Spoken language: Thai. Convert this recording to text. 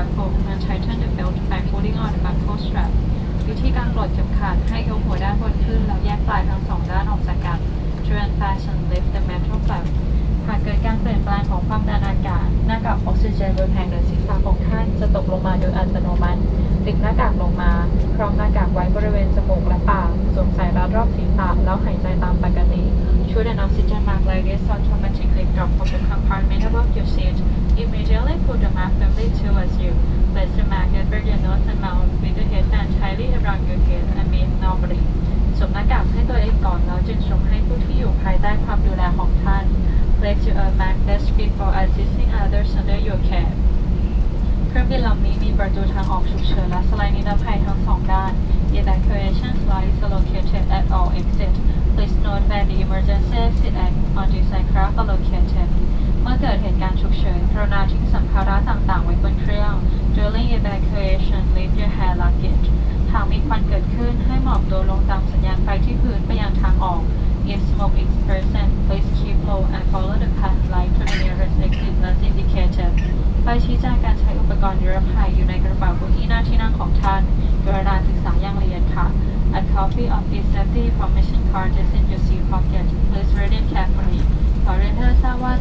b a c k l d and tighten the belt by p o l d i n g on the b a c k l d strap วิธีการปลดเข็มขัดให้ยกหัวด้านบนขึ้นแล้วแยกปลายทั้งสองด้านออกจากกัน to unfasten lift the metal flap หากเกิดการเปลี่ยนแปลงของความดันอากาศหน้ากากออกซิเจนบนแผงเดินศีรษะของท่านจะตกลงมาโดยอัตโนมัติดึงหน้ากากลงมาครองหน้ากากไว้บริเวณจมูกและปากสวมใส่รัดรอบศีรษะแล้วหายใจตามปกติช่วยดันออกซิเจนมากเลยเดสซอนทอม m a t i c ล l กดรอปของ o อ t h า c o m ร a r t m e n t above y o ย r s e a อิมเมจ i a t e l y สวมหน้ากากให้ตัวเองก่อนแล้วจึงส่งให้ผู้ที่อยู่ภายใต้ความดูแลของท่าน Place your mask that's fit for assisting others under your care เครื่องบินลำนี้มีประตูทางออกฉุกเฉินและสไลด์นิรภัยทั้งสองด้าน Evacuation slides located at all exits Please note that the emergency exit on this aircraft are located เมื่อเกิดเหตุการณ์ฉุกเฉินปรดณาทิ้งสัมภาระต่างๆไว้บนเครื่อง During evacuation leave if smoke is present, please keep low and follow the path light to the nearest exit as indicated. ไปชี้แจงการใช้อุปกรณ์นิรภัยอยู่ในกระเป๋าเก้าอี้หน้าที่นั่งของท่านกรุณาศึกษาอย่างละเอียดค่ะ A copy of the safety information card is in your seat pocket. Please read it carefully. ขอเรียนให้ทราบว่า